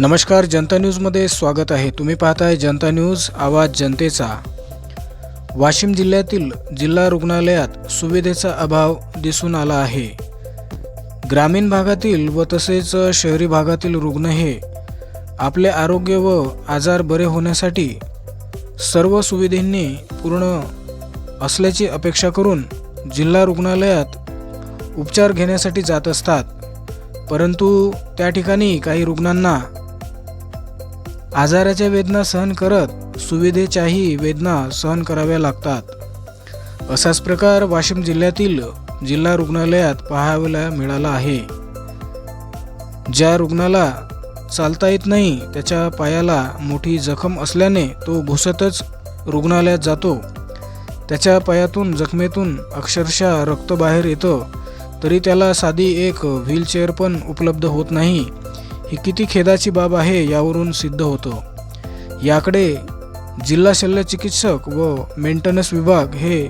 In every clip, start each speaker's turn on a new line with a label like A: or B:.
A: नमस्कार जनता न्यूजमध्ये स्वागत आहे. तुम्ही पाहताय जनता न्यूज आवाज जनतेचा. वाशिम जिल्ह्यातील जिल्हा रुग्णालयात सुविधेचा अभाव दिसून आला आहे. ग्रामीण भागातील व तसेच शहरी भागातील रुग्ण हे आपले आरोग्य व आजार बरे होण्यासाठी सर्व सुविधेंनी पूर्ण असल्याची अपेक्षा करून जिल्हा रुग्णालयात उपचार घेण्यासाठी जात असतात. परंतु त्या ठिकाणी काही रुग्णांना आजाराच्या वेदना सहन करत सुविधेच्याही वेदना सहन कराव्या लागतात. असाच प्रकार वाशिम जिल्ह्यातील जिल्हा रुग्णालयात पाहायला मिळाला आहे. ज्या रुग्णाला चालता येत नाही त्याच्या पायाला मोठी जखम असल्याने तो घुसतच रुग्णालयात जातो. त्याच्या पायातून जखमेतून अक्षरशः रक्त बाहेर येतं तरी त्याला साधी एक व्हीलचेअर पण उपलब्ध होत नाही. ही किती खेदाची बाब आहे यावरून सिद्ध होतं. याकडे जिल्हा शल्य चिकित्सक व मेंटेनन्स विभाग हे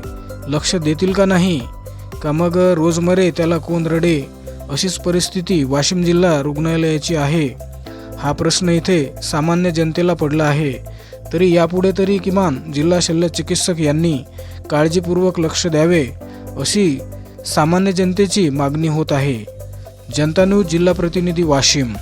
A: लक्ष देतील का नाही? का मग रोजमरे त्याला कोण रडे? अशीच परिस्थिती वाशिम जिल्हा रुग्णालयाची आहे. हा प्रश्न इथे सामान्य जनतेला पडला आहे. तरी यापुढे तरी किमान जिल्हा शल्य चिकित्सक यांनी काळजीपूर्वक लक्ष द्यावे अशी सामान्य जनतेची मागणी होत आहे. जनता न्यूज जिल्हा प्रतिनिधी वाशिम.